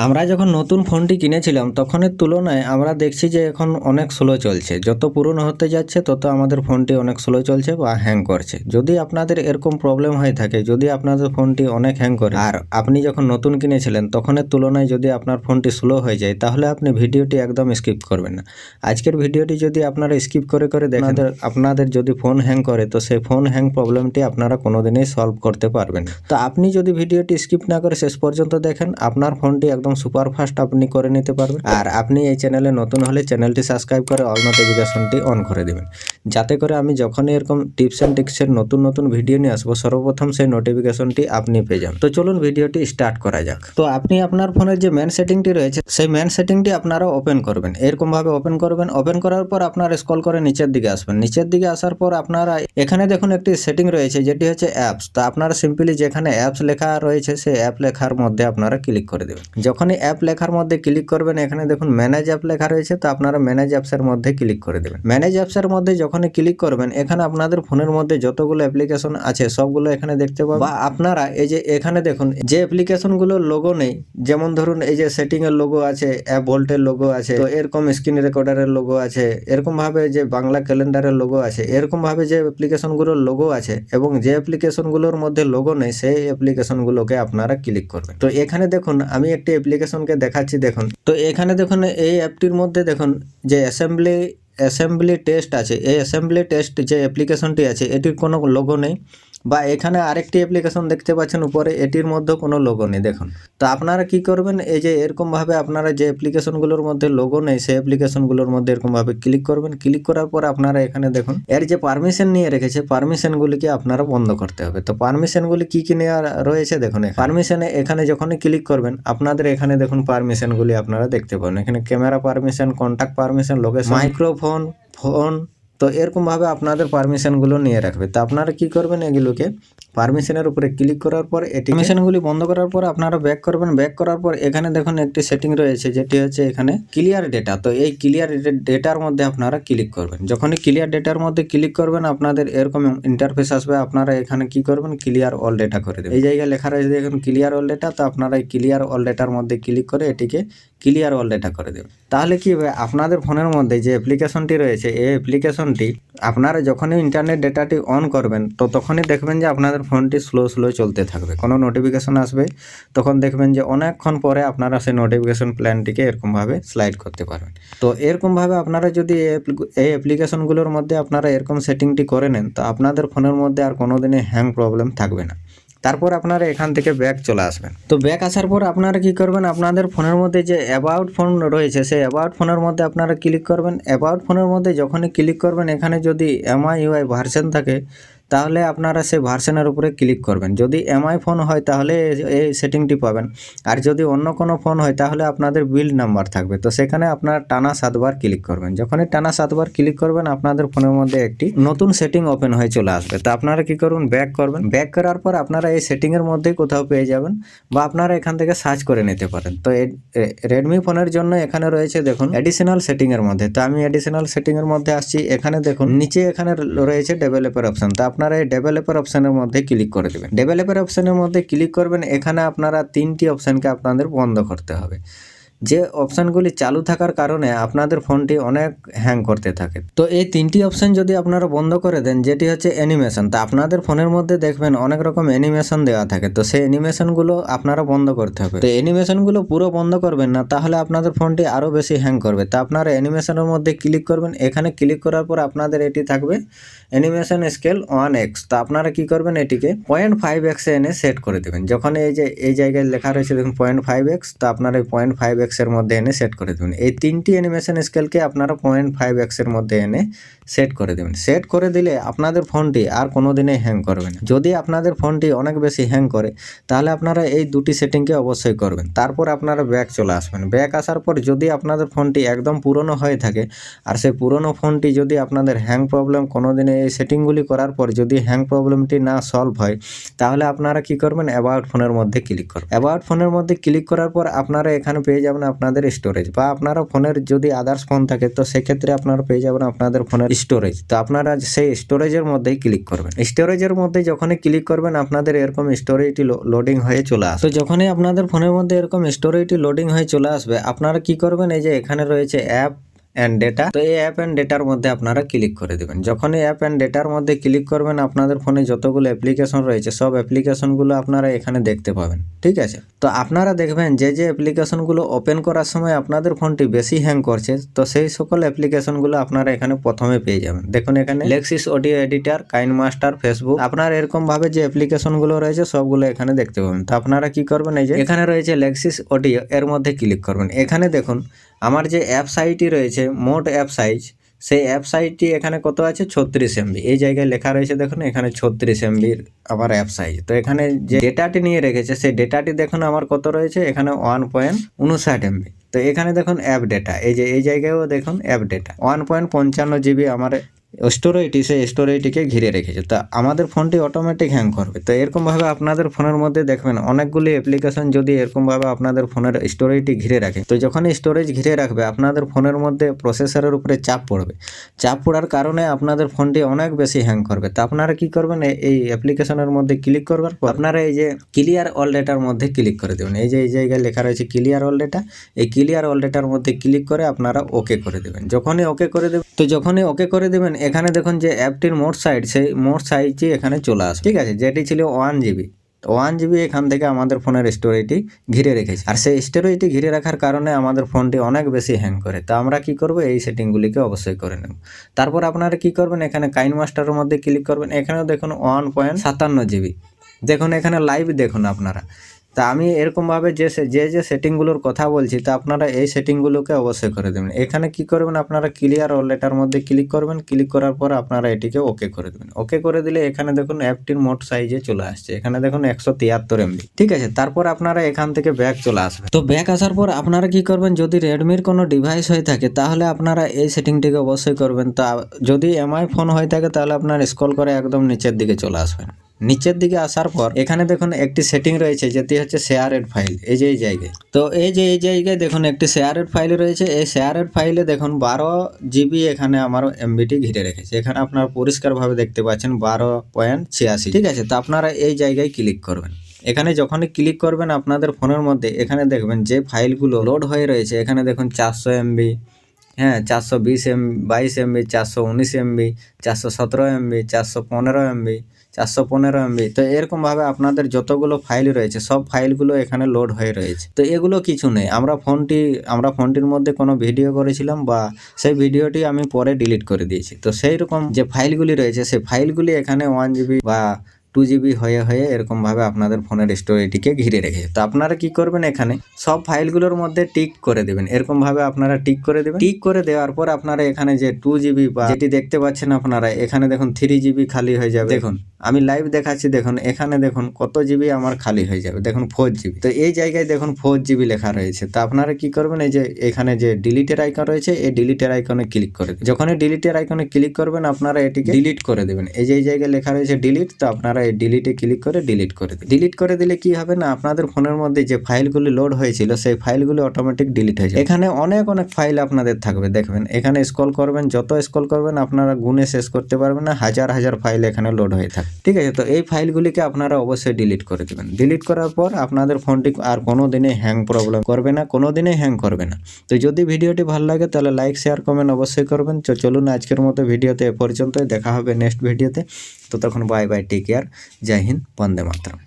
আমরা যখন নতুন ফোনটি কিনেছিলাম তখনের তুলনায় আমরা দেখছি যে এখন অনেক স্লো চলছে। যত পুরনো হতে যাচ্ছে তত আমাদের ফোনটি অনেক স্লো চলছে বা হ্যাং করছে। যদি আপনাদের এরকম প্রবলেম হয়ে থাকে যদি আপনাদের ফোনটি অনেক হ্যাং করে আর আপনি যখন নতুন কিনেছিলেন তখনের তুলনায় যদি আপনার ফোনটি স্লো হয়ে যায় তাহলে আপনি ভিডিওটি একদম স্কিপ করবেন না। আজকের ভিডিওটি যদি আপনারা স্কিপ করে করে দেখেন আপনাদের- যদি ফোন হ্যাং করে তো সেই ফোন হ্যাং প্রবলেমটি আপনারা কোনোদিনই সলভ করতে পারবেন তো আপনি যদি ভিডিওটি স্কিপ না করে শেষ পর্যন্ত দেখেন আপনার ফোনটি একদম সুপার ফাস্ট আপনি করে নিতে পারবেন। আর আপনি এই চ্যানেলে নতুন হলে চ্যানেলটি সাবস্ক্রাইব করে অল নোটিফিকেশনটি অন করে দিবেন। যাতে করে আমি যখনই এরকম টিপস অ্যান্ড টিক্সের নতুন নতুন ভিডিও নিয়ে আসব, সর্বপ্রথম সেই নোটিফিকেশনটি আপনি পেয়ে যান। তো চলুন ভিডিওটি স্টার্ট করা যাক। তো আপনি আপনার ফোনের যে মেন সেটিংটি রয়েছে, সেই মেন সেটিংটি আপনারা ওপেন করবেন। এরকমভাবে ওপেন করবেন। ওপেন করার পর আপনারা স্ক্রল করে নিচের দিকে আসবেন। নিচের দিকে আসার পর আপনারা এখানে দেখুন একটি সেটিং রয়েছে, যেটি হচ্ছে অ্যাপস তো আপনারা সিম্পলি যেখানে অ্যাপস লেখা রয়েছে, সেই অ্যাপ লেখার মধ্যে আপনারা ক্লিক করে দেবেন। যখনই অ্যাপ লেখার মধ্যে ক্লিক করবেন, এখানে দেখুন ম্যানেজ অ্যাপ লেখা রয়েছে, তো আপনারা ম্যানেজ অ্যাপসের মধ্যে ক্লিক করে দেবেন। ম্যানেজ অ্যাপসের মধ্যে যখনই ক্লিক করবেন, এখানে আপনাদের ফোনের মধ্যে যতগুলো অ্যাপ্লিকেশন আছে, সবগুলো এখানে দেখতে পাবেন। বা আপনারা এই যে এখানে দেখুন, যে অ্যাপ্লিকেশনগুলোর লোগো নেই, যেমন ধরুন এই যে সেটিং এর লোগো আছে অ্যাপ ভোল্টের লোগো আছে, তো এরকম স্ক্রিন রেকর্ডারের লোগো আছে, এরকম ভাবে যে বাংলা ক্যালেন্ডারের লোগো আছে, এরকম ভাবে যে অ্যাপ্লিকেশনগুলোর লোগো আছে, এবং যে অ্যাপ্লিকেশনগুলোর মধ্যে লোগো নেই, সেই অ্যাপ্লিকেশনগুলোকে আপনারা ক্লিক করবেন। তো এখানে দেখুন, আমি একটি অ্যাপ্লিকেশনকে দেখাচ্ছি, দেখুন। তো এখানে দেখুন, এই অ্যাপটির মধ্যে দেখুন, যে অ্যাসেম্বলি অ্যাসেম্বলি টেস্ট আছে। এই অ্যাসেম্বলি টেস্ট যে অ্যাপ্লিকেশনটি আছে, এটির কোনো লোগো নেই। বা এখানে আরেকটি অ্যাপ্লিকেশন দেখতে পাচ্ছেন উপরে, এটির মধ্যে কোনো লোগো নেই। দেখুন, তো আপনারা কি করবেন? এই যে এরকমভাবে আপনারা যে অ্যাপ্লিকেশনগুলোর মধ্যে লোগো নেই, সেই অ্যাপ্লিকেশনগুলোর মধ্যে এরকমভাবে ক্লিক করবেন। ক্লিক করার পর আপনারা এখানে দেখুন, এর যে পারমিশন নিয়ে রেখেছে পারমিশনগুলিকে আপনারা বন্ধ করতে হবে। তো পারমিশনগুলি কি কি নেওয়া রয়েছে দেখুন পারমিশনে এখানে যখনই ক্লিক করবেন, আপনাদের এখানে দেখুন পারমিশনগুলি আপনারা দেখতে পাবেন। এখানে camera permission contact permission location microphone phone তো এরকমভাবে আপনাদের পারমিশনগুলো নিয়ে রাখবে। তো আপনারা কি করবেন এগুলোকে পারমিশনের উপরে ক্লিক করার পর এটি পারমিশনগুলি বন্ধ করার পর আপনারা ব্যাক করবেন। ব্যাক করার পর এখানে দেখুন একটি সেটিং রয়েছে, যেটি হচ্ছে এখানে ক্লিয়ার ডেটা তো এই ক্লিয়ার ডেটার মধ্যে আপনারা ক্লিক করবেন। যখনই ক্লিয়ার ডেটার মধ্যে ক্লিক করবেন, আপনাদের এরকম ইন্টারফেস আসবে। আপনারা এখানে কি করবেন? ক্লিয়ার অল ডেটা করে দেবেন। এই জায়গায় লেখা রয়েছে, দেখুন ক্লিয়ার অল ডেটা তো আপনারা এই ক্লিয়ার অল ডেটার মধ্যে ক্লিক করে এটিকে ক্লিয়ার অল ডেটা করে দেবেন। তাহলে কি হবে? আপনাদের ফোনের মধ্যে যে অ্যাপ্লিকেশনটি রয়েছে, এই অ্যাপ্লিকেশনটি আপনারা যখনই ইন্টারনেট ডেটাটি অন করবেন তো তখনই দেখবেন যে আপনাদের ফোনটি স্লো স্লো চলতে থাকবে। কোনো নোটিফিকেশন আসবে, তখন দেখবেন যে অনেকক্ষণ পরে আপনারা সেই নোটিফিকেশন প্ল্যানটিকে এরকমভাবে স্লাইড করতে পারবেন। তো এরকমভাবে আপনারা যদি এই অ্যাপ্লি- এই অ্যাপ্লিকেশনগুলোর মধ্যে আপনারা এরকম সেটিংটি করে নেন, তো আপনাদের ফোনের মধ্যে আর কোনো কোনোদিনই হ্যাং প্রবলেম থাকবে না। তারপর আপনারা এখান থেকে ব্যাক চলে আসবেন। তো ব্যাক আসার পর আপনারা কি করবেন? আপনাদের ফোনের মধ্যে যে অ্যাবাউট ফোন রয়েছে, সেই অ্যাবাউট ফোনের মধ্যে আপনারা ক্লিক করবেন। অ্যাবাউট ফোনের মধ্যে যখনই ক্লিক করবেন, এখানে যদি এমআইউআই ভার্সন থাকে তাহলে আপনারা সেই ভার্সনের উপরে ক্লিক করবেন। যদি এমআই ফোন হয় তাহলে এই- সেটিংটি পাবেন। আর যদি অন্য কোনো ফোন হয় তাহলে আপনাদের বিল্ড নাম্বার থাকবে। তো সেখানে আপনারা টানা সাতবার ক্লিক করবেন। যখনই টানা সাতবার ক্লিক করবেন, আপনাদের ফোনের মধ্যে একটি নতুন সেটিং ওপেন হয়ে চলে আসবে। তো আপনারা কি করবেন ব্যাক করবেন। ব্যাক করার পর আপনারা এই সেটিংয়ের মধ্যেই কোথাও পেয়ে যাবেন বা আপনারা এখান থেকে সার্চ করে নিতে পারেন। তো রেডমি ফোনের জন্য এখানে রয়েছে দেখুন অ্যাডিশনাল সেটিংয়ের মধ্যে। তো আমি অ্যাডিশনাল সেটিংয়ের মধ্যে আসছি। এখানে দেখুন, নিচে এখানে রয়েছে ডেভেলপার অপশন তো আপনারা এই ডেভেলপার অপশানের মধ্যে ক্লিক করে দেবেন। ডেভেলপার অপশানের মধ্যে ক্লিক করবেন, এখানে আপনারা তিনটি অপশানকে আপনাদের বন্ধ করতে হবে। যে অপশানগুলি চালু থাকার কারণে আপনাদের ফোনটি অনেক হ্যাং করতে থাকে। তো এই তিনটি অপশান যদি আপনারা বন্ধ করে দেন, যেটি হচ্ছে অ্যানিমেশন তো আপনাদের ফোনের মধ্যে দেখবেন অনেক রকম অ্যানিমেশন দেওয়া থাকে। তো সেই অ্যানিমেশনগুলো আপনারা বন্ধ করতে হবে। তো অ্যানিমেশনগুলো পুরো বন্ধ করবেন না, তাহলে আপনাদের ফোনটি আরও বেশি হ্যাং করবে। তো আপনারা অ্যানিমেশনের মধ্যে ক্লিক করবেন, এখানে ক্লিক করার পর আপনাদের এটি থাকবে অ্যানিমেশন স্কেল ওয়ান এক্স তো আপনারা কী করবেন এটিকে পয়েন্ট ফাইভ এক্সে এনে সেট করে দেবেন। যখন এই যে, এই জায়গায় লেখা রয়েছে দেখুন পয়েন্ট ফাইভ এক্স তো আপনারা এই পয়েন্ট ফাইভ এক্সের মধ্যে এনে সেট করে দেবেন। এই তিনটি অ্যানিমেশন স্কেলকে আপনারা পয়েন্ট ফাইভ এক্সের মধ্যে এনে সেট করে দেবেন। সেট করে দিলে আপনাদের ফোনটি আর কোনো দিনে হ্যাং করবে না। যদি আপনাদের ফোনটি অনেক বেশি হ্যাং করে, তাহলে আপনারা এই দুটি সেটিংকে অবশ্যই করবেন। তারপর আপনারা ব্যাক চলে আসবেন। ব্যাক আসার পর যদি আপনাদের ফোনটি একদম পুরনো হয়ে থাকে, আর সেই পুরনো ফোনটি যদি আপনাদের হ্যাং প্রবলেম কোনো দিনে এই সেটিংগুলি করার পর যদি হ্যাং প্রবলেমটি না সলভ হয়, তাহলে আপনারা কি করবেন? অ্যাবাউট ফোনের মধ্যে ক্লিক করবেন। অ্যাবাউট ফোনের মধ্যে ক্লিক করার পর আপনারা এখানে পেয়ে যাবেন আপনাদের স্টোরেজ বা আপনারা ফোনের যদি আদার্স ফোন থাকে, তো সেক্ষেত্রে আপনারা পেয়ে যাবেন আপনাদের ফোনের স্টোরেজ তো আপনারা সেই স্টোরেজের মধ্যেই ক্লিক করবেন। স্টোরেজের মধ্যে যখনই ক্লিক করবেন, আপনাদের এরকম স্টোরেজটি লোডিং হয়ে চলে আসবে। তো যখনই আপনাদের ফোনের মধ্যে এরকম স্টোরেজটি লোডিং হয়ে চলে আসবে, আপনারা কি করবেন, এই যে এখানে রয়েছে অ্যাপ অ্যান্ড ডেটা তো এই অ্যাপ অ্যান্ড ডেটার মধ্যে আপনারা ক্লিক করে দেবেন। যখন এই অ্যাপ অ্যান্ড ডেটার মধ্যে ক্লিক করবেন, আপনাদের ফোনে যতগুলো অ্যাপ্লিকেশন রয়েছে, সব অ্যাপ্লিকেশনগুলো আপনারা এখানে দেখতে পাবেন। ঠিক আছে? তো আপনারা দেখবেন যে যে অ্যাপ্লিকেশনগুলো ওপেন করার সময় আপনাদের ফোনটি বেশি হ্যাং করছে, তো সেই সকল অ্যাপ্লিকেশনগুলো আপনারা এখানে প্রথমে পেয়ে যাবেন। দেখুন এখানে Lexis audio editor KineMaster Facebook আপনার এরকমভাবে যে অ্যাপ্লিকেশনগুলো রয়েছে, সবগুলো এখানে দেখতে পাবেন। তো আপনারা কি করবেন, এই যে এখানে রয়েছে লেক্সিস অডিও এর মধ্যে ক্লিক করবেন। এখানে দেখুন আমার যে অ্যাপ সাইটটি রয়েছে, মোট অ্যাপ সাইজ সেই অ্যাপ সাইজটি এখানে কত আছে? ছত্রিশ এমবি এই জায়গায় লেখা রয়েছে দেখুন, এখানে ছত্রিশ এমবির আমার অ্যাপ সাইজ তো এখানে যে ডেটাটি নিয়ে রেখেছে, সেই ডেটাটি দেখুন আমার কত রয়েছে? এখানে ওয়ান পয়েন্ট উনষাট এমবি তো এখানে দেখুন অ্যাপ ডেটা এই যে, এই জায়গায়ও দেখুন অ্যাপ ডেটা ওয়ান পয়েন্ট পঞ্চান্ন জিবি আমার স্টোরেজটি সেই স্টোরেজটিকে ঘিরে রেখেছে। তো আমাদের ফোনটি অটোমেটিক হ্যাং করবে। তো এরকমভাবে আপনাদের ফোনের মধ্যে দেখবেন অনেকগুলি অ্যাপ্লিকেশন যদি এরকমভাবে আপনাদের ফোনের স্টোরেজটি ঘিরে রাখে, তো যখনই স্টোরেজ ঘিরে রাখবে, আপনাদের ফোনের মধ্যে প্রসেসরের উপরে চাপ পড়বে। চাপ পড়ার কারণে আপনাদের ফোনটি অনেক বেশি হ্যাং করবে। তো আপনারা কি করবেন? এই অ্যাপ্লিকেশনের মধ্যে ক্লিক করবার পর আপনারা এই যে ক্লিয়ার অল ডেটার মধ্যে ক্লিক করে দেবেন। এই যে, এই জায়গায় লেখা রয়েছে ক্লিয়ার অল ডেটা এই ক্লিয়ার অল ডেটার মধ্যে ক্লিক করে আপনারা ওকে করে দেবেন। যখনই ওকে করে দেবেন, তো যখনই ওকে করে দেবেন এখানে দেখুন যে অ্যাপটির মোট সাইজ সেই মোট সাইজটি এখানে চলে আসে। ঠিক আছে? যেটি ছিল ওয়ান জিবি ওয়ান জিবি এখান থেকে আমাদের ফোনের স্টোরেজটি ঘিরে রেখেছে। আর সেই স্টোরেজটি ঘিরে রাখার কারণে আমাদের ফোনটি অনেক বেশি হ্যাং করে। তো আমরা কি করব? এই সেটিংগুলিকে অবশ্যই করে নেব। তারপর আপনারা কি করবেন? এখানে কাইন মাস্টারের মধ্যে ক্লিক করবেন। এখানেও দেখুন ওয়ান পয়েন্ট সাতান্ন জিবি দেখুন এখানে লাইভ দেখুন আপনারা। তা আমি এরকমভাবে যে যে যে সেটিংগুলোর কথা বলছি, তা আপনারা এই সেটিংগুলোকে অবশ্যই করে দেবেন। এখানে কি করবেন আপনারা ক্লিয়ার অল লেটার মধ্যে ক্লিক করবেন ক্লিক করার পর আপনারা এটিকে ওকে করে দেবেন। ওকে করে দিলে এখানে দেখুন অ্যাপটির মোট সাইজে চলে আসছে। এখানে দেখুন একশো তিয়াত্তর এমবি ঠিক আছে, তারপর আপনারা এখান থেকে ব্যাক চলে আসবে তো ব্যাক আসার পর আপনারা কি করবেন, যদি রেডমির কোনো ডিভাইস হয়ে থাকে, তাহলে আপনারা এই সেটিংটিকে অবশ্যই করবেন। তা যদি এমআই ফোন হয়ে থাকে, তাহলে আপনার স্ক্রল করে একদম নিচের দিকে চলে আসবেন। নিচের দিকে আসার পর এখানে দেখুন একটি সেটিং রয়েছে, যেটি হচ্ছে শেয়ারেড ফাইল এই যে এই জায়গায়। তো এই যে এই জায়গায় দেখুন একটি শেয়ারেড ফাইল রয়েছে, এই শেয়ারেড ফাইলে দেখুন বারো জিবি এখানে আমার এমবিটি ঘিরে রেখেছে। এখানে আপনারা পরিষ্কারভাবে দেখতে পাচ্ছেন বারো পয়েন্ট ছিয়াশি, ঠিক আছে? তো আপনারা এই জায়গায় ক্লিক করবেন। এখানে যখনই ক্লিক করবেন আপনাদের ফোনের মধ্যে এখানে দেখবেন যে ফাইলগুলো লোড হয়ে রয়েছে। এখানে দেখুন চারশো এমবি হ্যাঁ চারশো বিশ এম বাইশ এমবি চারশো উনিশ এমবি চারশো সতেরো এমবি চারশো পনেরো এমবি চারশো পনেরো এমবি তো এরকমভাবে আপনাদের যতগুলো ফাইল রয়েছে, সব ফাইলগুলো এখানে লোড হয়ে রয়েছে। তো এগুলো কিছু নেই। আমরা ফোনটি, আমরা ফোনটির মধ্যে কোনো ভিডিও করেছিলাম বা সেই ভিডিওটি আমি পরে ডিলিট করে দিয়েছি। তো সেই রকম যে ফাইলগুলি রয়েছে, সেই ফাইলগুলি এখানে ওয়ান জিবি বা টু জিবি হয়ে হয়ে এরকমভাবে আপনাদের ফোনের স্টোরেজটিকে ঘিরে রেখেছে তো আপনারা কি করবেন এখানে? সব ফাইলগুলোর মধ্যে টিক করে দেবেন। এরকমভাবে আপনারা টিক করে দেবেন। টিক করে দেওয়ার পর আপনারা এখানে যে টু জিবি বা যেটি দেখতে পাচ্ছেন আপনারা, এখানে দেখুন থ্রি জিবি খালি হয়ে যাবে। দেখুন আমি লাইভ দেখাচ্ছি, দেখুন, এখানে দেখুন কত জিবি আমার খালি হয়ে যাবে। দেখুন ফোর জিবি তো এই জায়গায় দেখুন ফোর জিবি লেখা রয়েছে। তো আপনারা কি করবেন, এই যে এখানে যে ডিলিটের আইকন রয়েছে, এই ডিলিটের আইকনে ক্লিক করে যখনই ডিলিটের আইকনে ক্লিক করবেন, আপনারা এটিকে ডিলিট করে দেবেন। এই যে এই জায়গায় লেখা রয়েছে ডিলিট তো আপনারা এই ডিলিটে ক্লিক করে ডিলিট করে দেবেন। ডিলিট করে দিলে কি হবে না, আপনাদের ফোনের মধ্যে যে ফাইলগুলি লোড হয়েছিল, সেই ফাইলগুলি অটোমেটিক ডিলিট হয়ে যাবে। এখানে অনেক অনেক ফাইল আপনাদের থাকবে, দেখবেন। এখানে স্ক্রল করবেন, যত স্ক্রল করবেন, আপনারা গুনে শেষ করতে পারবেন না, হাজার হাজার ফাইল এখানে লোড হয়ে থাকে ঠিক আছে? তো এই ফাইলগুলিকে আপনারা অবশ্যই ডিলিট করে দেবেন। ডিলিট করার পর আপনাদের ফোনটি আর কোনো দিনে হ্যাং প্রবলেম করবে না কোনো দিনে হ্যাং করবে না। তো যদি ভিডিওটি ভালো লাগে তাহলে লাইক শেয়ার কমেন্ট অবশ্যই করবেন। তো চলুন আজকের মতো ভিডিওতে এ পর্যন্তই। দেখা হবে নেক্সট ভিডিওতে। তো তখন বাই বাই টেক কেয়ার জয় হিন্দ, বন্দে মাতরম।